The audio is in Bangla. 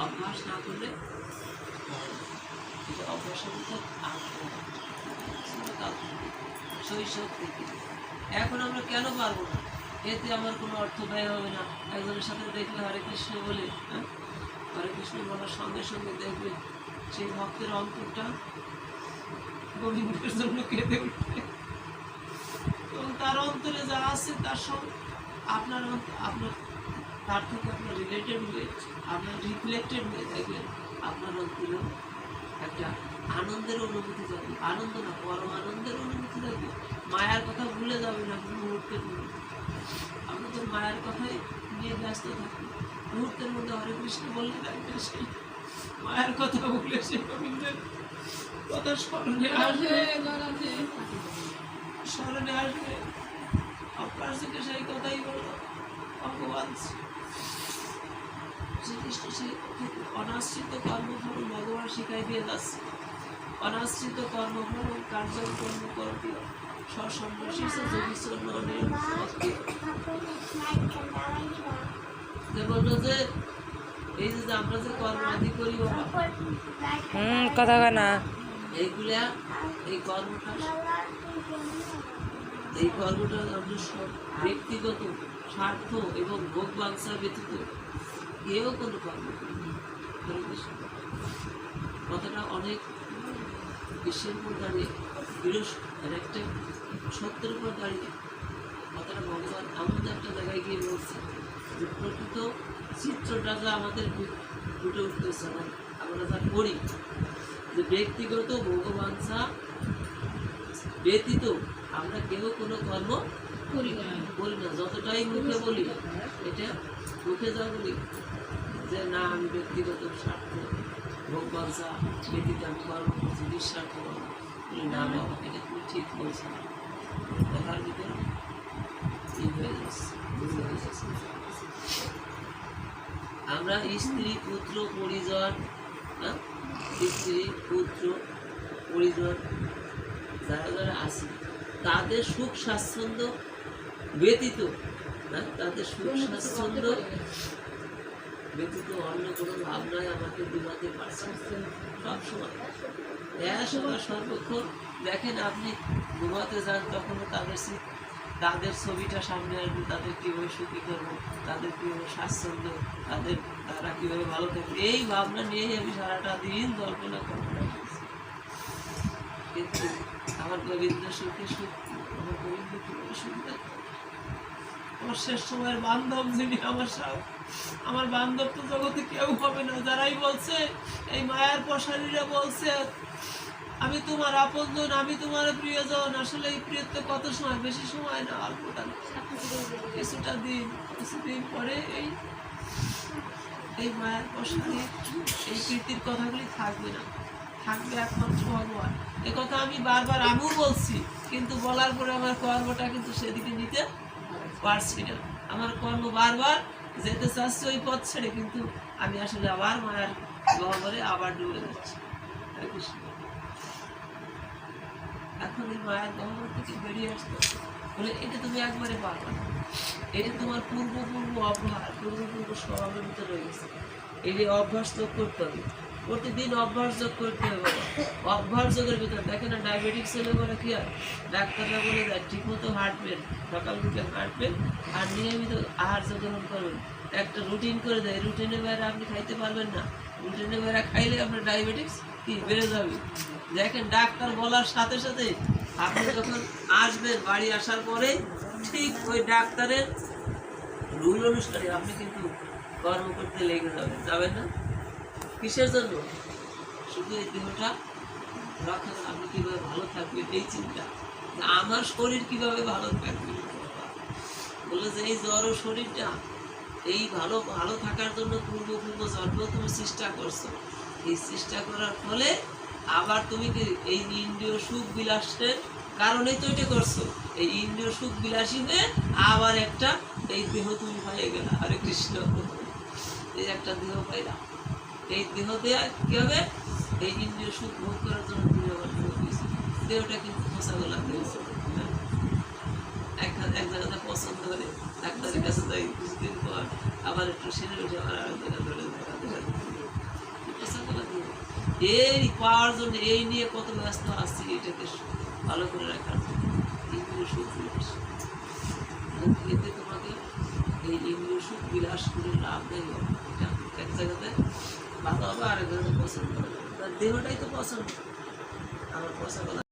অভ্যাস না করলে করবে। শৈশব থেকে এখন আমরা কেন পারব না এতে আমার কোনো অর্থ ব্যয় হবে না একজনের সাথে দেখলে হরে কৃষ্ণ বলে হ্যাঁ? হরে কৃষ্ণ বলার সঙ্গে সঙ্গে দেখবে সেই ভক্তের অন্তরটা গোবিন্দের জন্য কেঁদে উঠবে এবং তার অন্তরে যা আছে তার সঙ্গে আপনার আপনার তার থেকে আপনার রিলেটেড হয়ে আপনার রিফ্লেক্টেড হয়ে দেখবেন আপনার অন্তরেও একটা আনন্দের অনুভূতি যাবে আনন্দ না পরম আনন্দের অনুভূতি যাবে মায়ার কথা ভুলে যাবে না মুহূর্তের মধ্যে। আমরা তো মায়ের কথাই নিয়ে ব্যস্ত থাকি মুহূর্তের মধ্যে হরে কৃষ্ণ বললে দেখবেন সেই মায়ের কথা ভুলে সে গোবিন্দের কথা স্মরণে আসবে। স্মরণে আসবে। আপনার থেকে সেই কথাই বলল ভগবান শ্রীকৃষ্ণ সেই অনাশ্রিত কর্মফল ভগবান শিখাই দিয়ে যাচ্ছে অনাশ্রিত কর্মফল কার্য কর্ম যোগীশ্বর যে বলল যে এই যে আমরা যে কর্ম আদি করি বাবা হুম কথা না। এইগুলা এই কর্মটা এই কর্মটা আমরা সব ব্যক্তিগত স্বার্থ এবং ভোগ বাংসা ব্যতীত। কেউ কোনো কর্ম করি না। হরে কৃষ্ণ। কথাটা অনেক বিশ্বের উপর দাঁড়িয়ে বিরস আর একটা সত্যের উপর দাঁড়িয়ে কথাটা ভগবান এমন একটা জায়গায় গিয়ে বলছে যে প্রকৃত চিত্রটা যা আমাদের ফুটে উঠতেছে আমার- আমরা যা করি যে ব্যক্তিগত ভগবানসা ব্যতীত আমরা কেউ কোনো কর্ম করি না করি না যতটাই মুখে বলি এটা মুখে যা যে না, আমি ব্যক্তিগত স্বার্থ ভগবানসা ব্যতীত আমি কর্ম করছি নিঃস্বার্থ না। বাবা, এটা তুমি ঠিক বলছো। না কথার ভিতরে আমরা স্ত্রী পুত্র পরিজন হ্যাঁ? স্ত্রী পুত্র পরিজন যারা যারা আছে, তাদের সুখ স্বাচ্ছন্দ্য ব্যতীত হ্যাঁ? তাদের সুখ স্বাচ্ছন্দ্য ব্যতীত অন্য কোনো ভাবনায় আমাকে দিবাতে পারছে না। সবসময় সময় সর্বক্ষণ দেখেন আপনি ঘুমাতে যান, তখনও তাদের তাদের ছবিটা সামনে আসবে, তাদের কীভাবে সুখী করব, তাদের কীভাবে স্বাচ্ছন্দ্য, তাদের তারা কীভাবে ভালো থাকবে, এই ভাবনা নিয়েই আমি সারাটা দিন কল্পনা কল্পনা কিন্তু আমার গোবিন্দ সুখে সুখ আমার গোবিন্দ কীভাবে সুখ আমার শেষ সময়ের বান্ধব যিনি আমার সাথে আমার বান্ধব তো জগতে কেউ হবে না। যারাই বলছে, এই মায়ার পশারীরা বলছে, আমি তোমার আপনজন, আমি তোমার প্রিয়জন। আসলে এই প্রিয়ত্ব কত সময়? বেশি সময় না অল্পটা। কিছুটা দিন, কিছুদিন পরে এই এই মায়ার পশারি এই প্রীতির কথাগুলি থাকবে না। থাকবে একমাত্র ভগবান। এ কথা আমি বারবার আমিও বলছি, কিন্তু বলার পরে আমার কর্মটা কিন্তু সেদিকে নিতে পারছি আমার কর্ম বারবার যেতে চাচ্ছি ওই পথ ছেড়ে, কিন্তু আমি আসলে আবার মায়ের গহবরে আবার ডুবে যাচ্ছি। এখন এই মায়ের গহবর থেকে বেরিয়ে আসতে বলে, এটা তুমি একবারে পারবে না। এটা তোমার পূর্ব পূর্ব অভ্যাস পূর্ব পূর্ব স্বভাবের ভিতরে রয়ে গেছে এই অভ্যাস যোগ করতে হবে। প্রতিদিন অভ্যাস যোগ করতে হবে। অভ্যাস যোগের ভিতরে দেখে না ডায়াবেটিক্স হলে বলে কি হয় ডাক্তাররা বলে দেয় ঠিক মতো হাঁটবেন সকাল বিকেল হাঁটবেন আর নিয়মিত আহার গ্রহণ করবেন একটা রুটিন করে দেয় রুটিনের বাইরে আপনি খাইতে পারবেন না। রুটিনের বাইরে খাইলে আপনার ডায়াবেটিক্স কি, বেড়ে যাবে। দেখেন, ডাক্তার বলার সাথে সাথে আপনি যখন আসবেন বাড়ি আসার পরে, ঠিক ওই ডাক্তারের রুল অনুসারে আপনি কিন্তু কর্ম করতে লেগে যাবেন। যাবেন না? কিসের জন্য? শুধু এই দেহটা রাখেন, আপনি কীভাবে ভালো থাকবে এই চিন্তা। আমার শরীর কীভাবে ভালো থাকবে? বলে যে এই জ্বর শরীরটা, এই ভালো ভালো থাকার জন্য পূর্ব পূর্ব জন্ম তুমি চেষ্টা করছ। এই চেষ্টা করার ফলে আবার তুমি কি এই ইন্দ্রিয় সুখ বিলাসের কারণেই তো এটা করছ? এই ইন্দ্রিয় সুখ বিলাসী হয়ে আবার একটা এই দেহ তুমি হয়ে গেল। হরে কৃষ্ণ, এই একটা দেহ পাইলাম। এই দেহ দেয়া কী হবে? এই ইন্দ্রিয় সুখ ভোগ করার জন্য তুমি আবার ভোগ হয়েছে দেহটা কিন্তু খোঁচাগোলা দিয়েছে এক এক জায়গাতে পছন্দ করে ডাক্তারের কাছে যাই, কিছুদিন পর আবার একটু সেরে উঠে আবার আরেক জায়গা ধরে এই পাওয়ার জন্য এই নিয়ে কত ব্যস্ত আসছি এটাকে ভালো করে রাখার জন্য। সুখ এতে তোমাকে এই ইন্দ্রিয় সুখ বিলাস করে লাভ দেয়। এক জায়গাতে বাবা আরেকজনকে পছন্দ তার দেহটাই তো পছন্দ। আমার পছন্দ